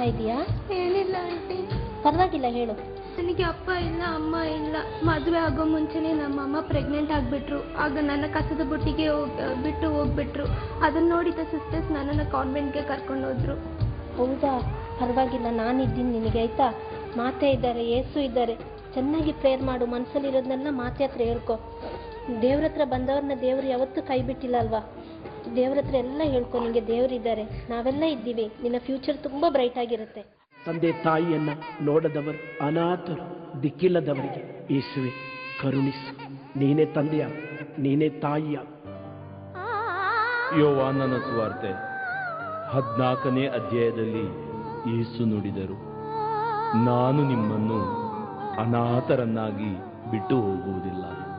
ಅಳ್ತಾ ಇದೀಯಾ? ಏನಿಲ್ಲ ಆಂಟಿ. ಪರವಾಗಿಲ್ಲ ಹೇಳು. ನನಗೆ ಅಪ್ಪ ಇಲ್ಲ ಅಮ್ಮ ಇಲ್ಲ. ಮದುವೆ ಆಗೋ ಮುಂಚೆನೆ ನಮ್ಮ ಅಮ್ಮ ಪ್ರೆಗ್ನೆಂಟ್ ಆಗ್ಬಿಟ್ರು. ಆಗ ನನ್ನ ಕಸದ ಬುಟ್ಟಿಗೆ ಹೋಗ್ ಬಿಟ್ಟು ಹೋಗ್ಬಿಟ್ರು. ಅದನ್ನ ನೋಡಿದ ಸಿಸ್ಟರ್ಸ್ ನನ್ನನ್ನು ಕಾನ್ವೆಂಟ್ಗೆ ಕರ್ಕೊಂಡು ಹೋದ್ರು. ಹೌದಾ? ಪರವಾಗಿಲ್ಲ ನಾನಿದ್ದೀನಿ ನಿನಗೆ ಆಯ್ತಾ? ಮಾತೆ ಇದ್ದಾರೆ ಏಸು ಇದ್ದಾರೆ. ಚೆನ್ನಾಗಿ ಪ್ರೇಯರ್ ಮಾಡು ಮನಸ್ಸಲ್ಲಿರೋದನ್ನೆಲ್ಲ ಮಾತೆ ಹತ್ರ ಹೇಳ್ಕೊ. ದೇವ್ರ ಹತ್ರ ಬಂದವ್ರನ್ನ ದೇವ್ರು ಯಾವತ್ತೂ ಕೈ ಬಿಟ್ಟಿಲ್ಲ ಅಲ್ವಾ? ದೇವ್ರ ಹತ್ರ ಎಲ್ಲ ಹೇಳ್ಕೊ ನಿಂಗೆ ದೇವರಿದ್ದಾರೆ ನಾವೆಲ್ಲ ಇದ್ದೀವಿ. ನಿನ್ನ ಫ್ಯೂಚರ್ ತುಂಬಾ ಬ್ರೈಟ್ ಆಗಿರುತ್ತೆ. ತಂದೆ ತಾಯಿಯನ್ನ ನೋಡದವರು ಅನಾಥರು ದಿಕ್ಕಿಲ್ಲದವರಿಗೆ ಯೇಸುವೆ ಕರುಣಿಸು. ನೀನೇ ತಂದೆಯ ನೀನೇ ತಾಯಿಯ. ಯೋವಾನನ ಸುವಾರ್ತೆ ಹದಿನಾಲ್ಕನೇ ಅಧ್ಯಾಯದಲ್ಲಿ ಯೇಸು ನುಡಿದರು ನಾನು ನಿಮ್ಮನ್ನು ಅನಾಥರನ್ನಾಗಿ ಬಿಟ್ಟು ಹೋಗುವುದಿಲ್ಲ.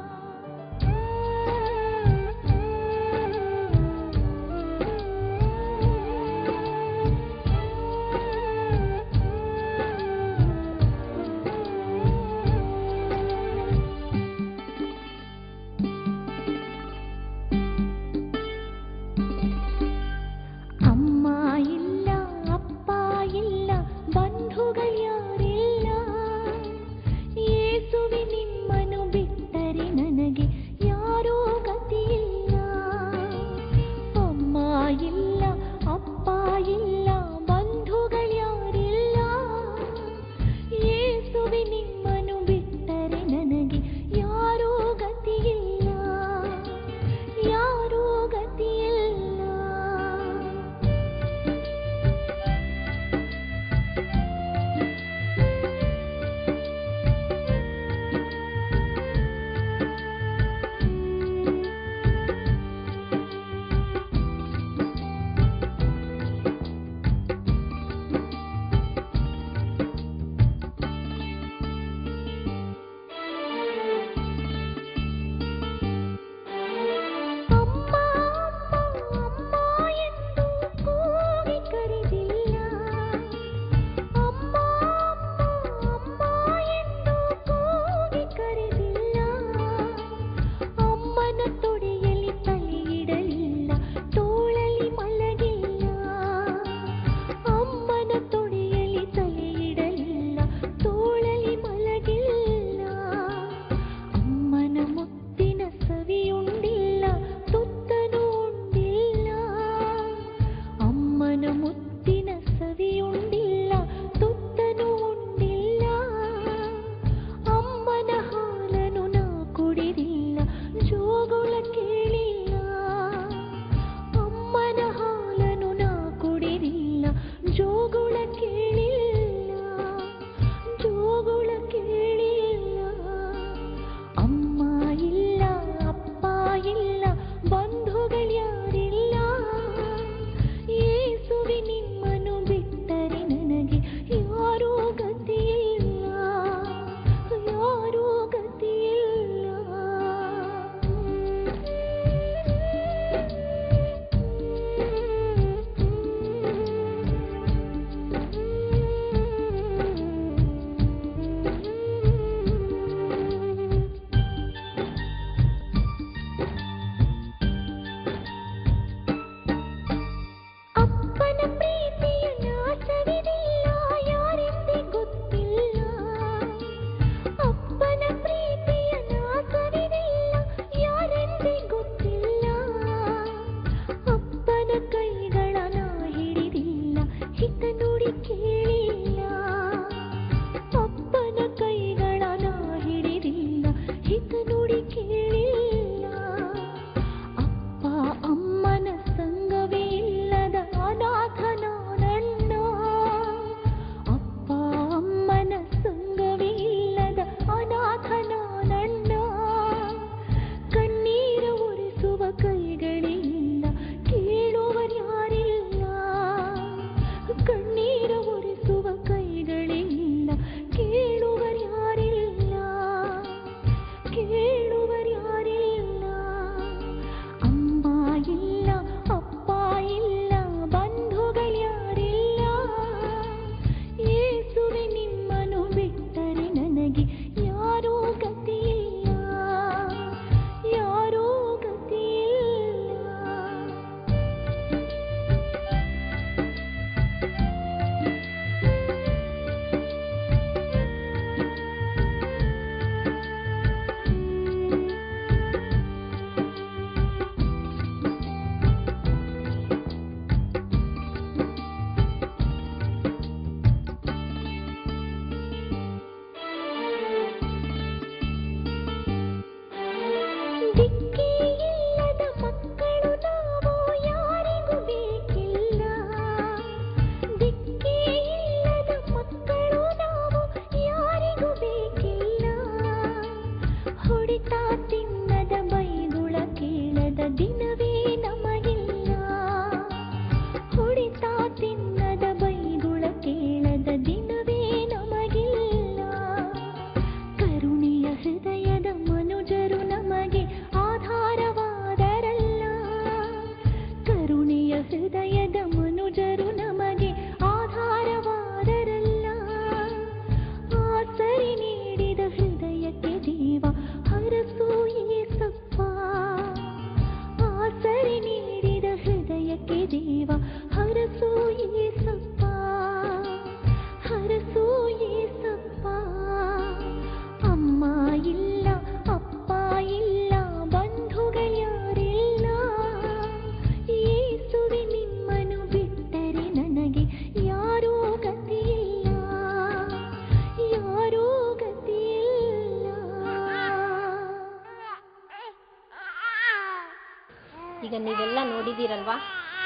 ಅಲ್ವಾ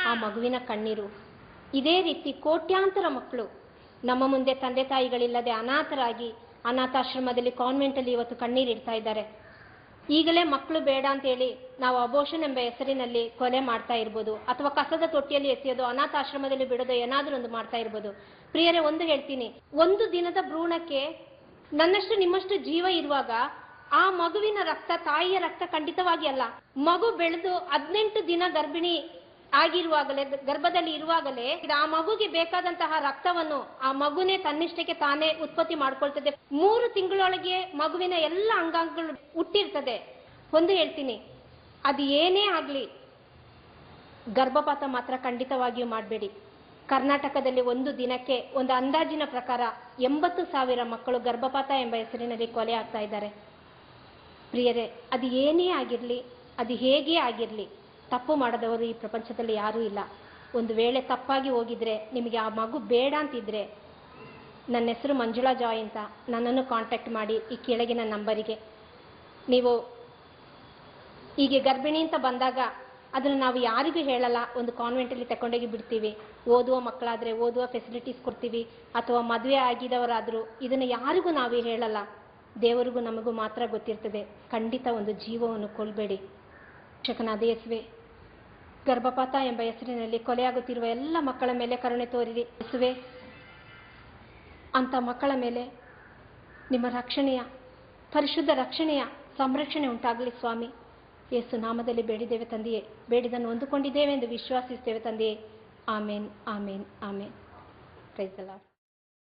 ಆ ಮಗುವಿನ ಕಣ್ಣೀರು. ಇದೇ ರೀತಿ ಕೋಟ್ಯಾಂತರ ಮಕ್ಕಳು. ನಮ್ಮ ಮುಂದೆ ತಂದೆ ತಾಯಿಗಳಿಲ್ಲದೆ ಅನಾಥರಾಗಿ ಅನಾಥಾಶ್ರಮದಲ್ಲಿ ಕಾನ್ವೆಂಟಲ್ಲಿ ಇವತ್ತು ಕಣ್ಣೀರಿಡ್ತಾ ಇದ್ದಾರೆ. ಈಗಲೇ ಮಕ್ಕಳು ಬೇಡ ಅಂತೇಳಿ ನಾವು ಅಬೋಷನ್ ಎಂಬ ಹೆಸರಿನಲ್ಲಿ ಕೊಲೆ ಮಾಡ್ತಾ ಇರ್ಬೋದು. ಅಥವಾ ಕಸದ ತೊಟ್ಟಿಯಲ್ಲಿ ಎಸೆಯೋದು ಅನಾಥಾಶ್ರಮದಲ್ಲಿ ಬಿಡೋದು, ಏನಾದರೂ ಒಂದು ಮಾಡ್ತಾ ಇರ್ಬೋದು. ಪ್ರಿಯರೇ, ಒಂದು ಹೇಳ್ತೀನಿ. ಒಂದು ದಿನದ ಭ್ರೂಣಕ್ಕೆ ನನ್ನಷ್ಟು ನಿಮ್ಮಷ್ಟು ಜೀವ ಇರುವಾಗ ಆ ಮಗುವಿನ ರಕ್ತ ತಾಯಿಯ ರಕ್ತ ಖಂಡಿತವಾಗಿ ಅಲ್ಲ. ಮಗು ಬೆಳೆದು ಹದಿನೆಂಟು ದಿನ ಗರ್ಭಿಣಿ ಆಗಿರುವಾಗಲೇ, ಗರ್ಭದಲ್ಲಿ ಇರುವಾಗಲೇ ಆ ಮಗುಗೆ ಬೇಕಾದಂತಹ ರಕ್ತವನ್ನು ಆ ಮಗುನೇ ತನ್ನಿಷ್ಟಕ್ಕೆ ತಾನೇ ಉತ್ಪತ್ತಿ ಮಾಡ್ಕೊಳ್ತದೆ. ಮೂರು ತಿಂಗಳೊಳಗೆ ಮಗುವಿನ ಎಲ್ಲ ಅಂಗಾಂಗಗಳು ಹುಟ್ಟಿರ್ತದೆ. ಒಂದು ಹೇಳ್ತೀನಿ, ಅದು ಏನೇ ಆಗಲಿ, ಗರ್ಭಪಾತ ಮಾತ್ರ ಖಂಡಿತವಾಗಿಯೂ ಮಾಡಬೇಡಿ. ಕರ್ನಾಟಕದಲ್ಲಿ ಒಂದು ದಿನಕ್ಕೆ ಒಂದು ಅಂದಾಜಿನ ಪ್ರಕಾರ ಎಂಬತ್ತು ಸಾವಿರ ಮಕ್ಕಳು ಗರ್ಭಪಾತ ಎಂಬ ಹೆಸರಿನಲ್ಲಿ ಕೊಲೆ ಆಗ್ತಾ ಇದ್ದಾರೆ. ಪ್ರಿಯರೇ, ಅದು ಏನೇ ಆಗಿರಲಿ, ಅದು ಹೇಗೆ ಆಗಿರಲಿ, ತಪ್ಪು ಮಾಡದವರು ಈ ಪ್ರಪಂಚದಲ್ಲಿ ಯಾರೂ ಇಲ್ಲ. ಒಂದು ವೇಳೆ ತಪ್ಪಾಗಿ ಹೋಗಿದ್ರೆ, ನಿಮಗೆ ಆ ಮಗು ಬೇಡ ಅಂತಿದ್ರೆ, ನನ್ನ ಹೆಸರು ಮಂಜುಳಾ ಜಾಯ್ ಅಂತ ನನ್ನನ್ನು ಕಾಂಟ್ಯಾಕ್ಟ್ ಮಾಡಿ ಈ ಕೆಳಗಿನ ನಂಬರಿಗೆ. ನೀವು ಹೀಗೆ ಗರ್ಭಿಣಿ ಅಂತ ಬಂದಾಗ, ಅದನ್ನು ನಾವು ಯಾರಿಗೂ ಹೇಳಲ್ಲ, ಒಂದು ಕಾನ್ವೆಂಟಲ್ಲಿ ತಗೊಂಡೋಗಿ ಬಿಡ್ತೀವಿ. ಓದುವ ಮಕ್ಕಳಾದರೆ ಓದುವ ಫೆಸಿಲಿಟೀಸ್ ಕೊಡ್ತೀವಿ, ಅಥವಾ ಮದುವೆ ಆಗಿದವರಾದರೂ ಇದನ್ನು ಯಾರಿಗೂ ನಾವು ಹೇಳಲ್ಲ. ದೇವರಿಗೂ ನಮಗೂ ಮಾತ್ರ ಗೊತ್ತಿರ್ತದೆ. ಖಂಡಿತ ಒಂದು ಜೀವವನ್ನು ಕೊಲ್ಬೇಡಿ. ಶಿಕ್ಷಕನಾದ ಯೇಸುವೆ. ಗರ್ಭಪಾತ ಎಂಬ ಹೆಸರಿನಲ್ಲಿ ಕೊಲೆಯಾಗುತ್ತಿರುವ ಎಲ್ಲ ಮಕ್ಕಳ ಮೇಲೆ ಕರುಣೆ ತೋರಿರಿ. ಯೇಸುವೆ, ಅಂಥ ಮಕ್ಕಳ ಮೇಲೆ ನಿಮ್ಮ ರಕ್ಷಣೆಯ, ಪರಿಶುದ್ಧ ರಕ್ಷಣೆಯ ಸಂರಕ್ಷಣೆ ಉಂಟಾಗಲಿ ಸ್ವಾಮಿ. ಯೇಸು ನಾಮದಲ್ಲಿ ಬೇಡಿದ್ದೇವೆ ತಂದೆಯೇ. ಬೇಡಿದನ್ನು ಹೊಂದಿಕೊಂಡಿದ್ದೇವೆ ಎಂದು ವಿಶ್ವಾಸಿಸ್ತೇವೆ ತಂದೆಯೇ. Amen amen amen. Praise Lord.